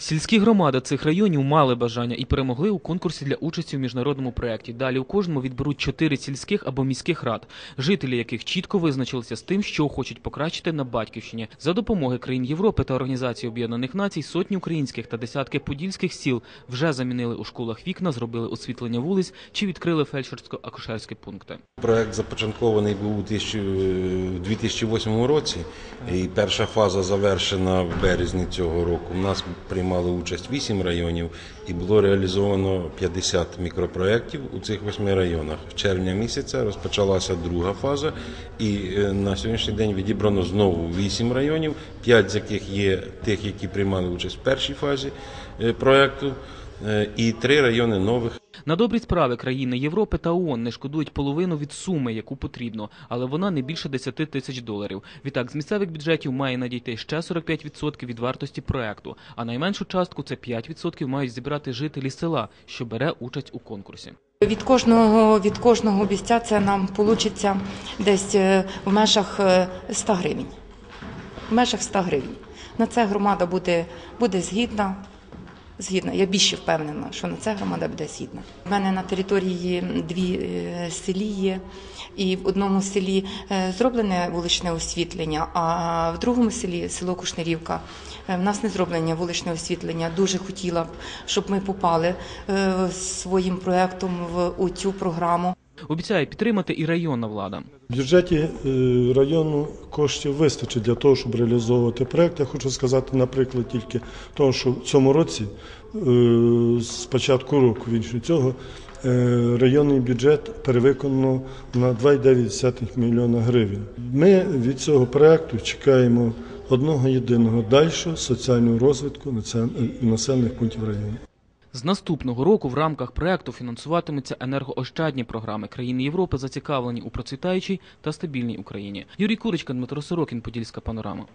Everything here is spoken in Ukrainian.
Сільські громади цих районів мали бажання і перемогли у конкурсі для участі в міжнародному проєкті. Далі у кожному відберуть чотири сільських або міських рад, жителі яких чітко визначилися з тим, що хочуть покращити на батьківщині. За допомоги країн Європи та Організації Об'єднаних Націй сотні українських та десятки подільських сіл вже замінили у школах вікна, зробили освітлення вулиць чи відкрили фельдшерсько-акушерські пункти. Проект започаткований був у 1000 у 2008 році, і перша фаза завершена в березні цього року. У нас приймали участь 8 районів і було реалізовано 50 мікропроєктів у цих 8 районах. В червня місяця розпочалася друга фаза, і е, на сьогоднішній день відібрано знову 8 районів, 5 з яких є тих, які приймали участь в першій фазі проєкту, е, і 3 райони нових. На добрі справи країни Європи та ООН не шкодують половину від суми, яку потрібно, але вона не більше 10 тисяч доларів. Відтак з місцевих бюджетів має надійти ще 45% від вартості проекту, а найменшу частку це 5% мають зібрати жителі села, що бере участь у конкурсі. Від кожного від кожного обіця це нам вийде десь е, в межах е, 100 гривень. В межах 100 гривень. На це громада буде, буде згідна. Згідна, я більше впевнена, що на це громада буде згідна. У мене на території дві е, селі є, і в одному селі е, зроблене вуличне освітлення, а в другому селі, село Кушнерівка, е, в нас не зроблене вуличне освітлення. Дуже хотіла б, щоб ми попали своїм проектом в цю програму. Обіцяє підтримати і районна влада. В бюджеті е, району коштів вистачить для того, щоб реалізовувати проект. Я хочу сказати, наприклад, тільки того, що в цьому році, е, з початку року він цього, е, районний бюджет перевиконано на 2,9 мільйона гривень. Ми від цього проекту чекаємо одного єдиного дальшого соціального розвитку населених пунктів району. З наступного року в рамках проекту фінансуватимуться енергоощадні програми. Країни Європи зацікавлені у процвітаючій та стабільній Україні. Юрій Курочка, Дмитро Сорокін, Подільська панорама.